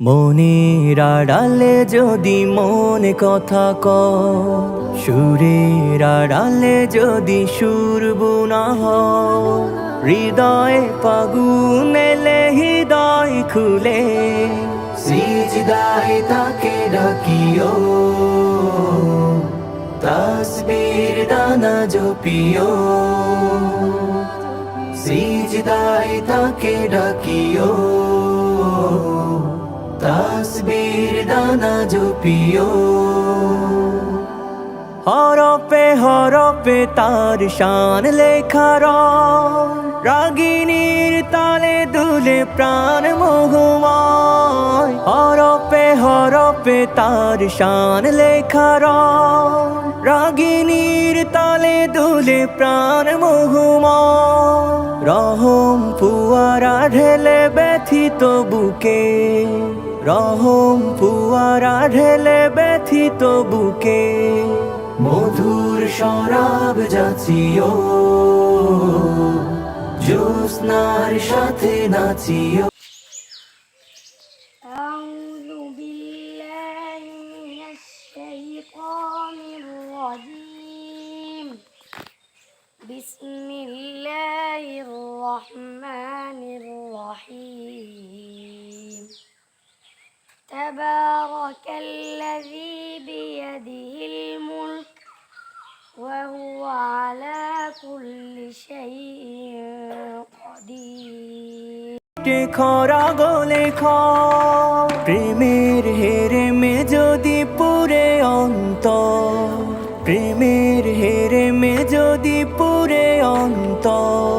মনের আড়ালে যদি মনে কথা ক সুরের আড়ালে যদি সুর বুনা হৃদয়ে ফাগুন এলে হৃদয় খুলে, সিজদায় তাকে ডাকিও, তসবির দানা জপিও, সিজদায় তাকে ডাকিও। দানা জপিও। হরপে হরপে তার শান লেখার রাগিনীর তালে দুলে প্রাণ মোহময়। হরপে হরপে তার শান লেখার রাগিনীর তালে দুলে প্রাণ মোহময়। রহম ফুয়ারা ঢেলে ব্যথিত বুকে। রহম ফুয়ারা ঢেলে ব্যথিত বুকে মধুর শরাব যাচিও জ্যোৎস্নার সাথে নাচিও أعوذ بالله من الشيطان الرجيم بسم الله الرحمن الرحيم تبارك الذي بيده الملك وهو على كل شيء قدير কে খরা গলে খ প্রেমের হেরে মে যদি পুরে অন্ত প্রেমের হেরে মে যদি পুরে অন্ত সালামের গা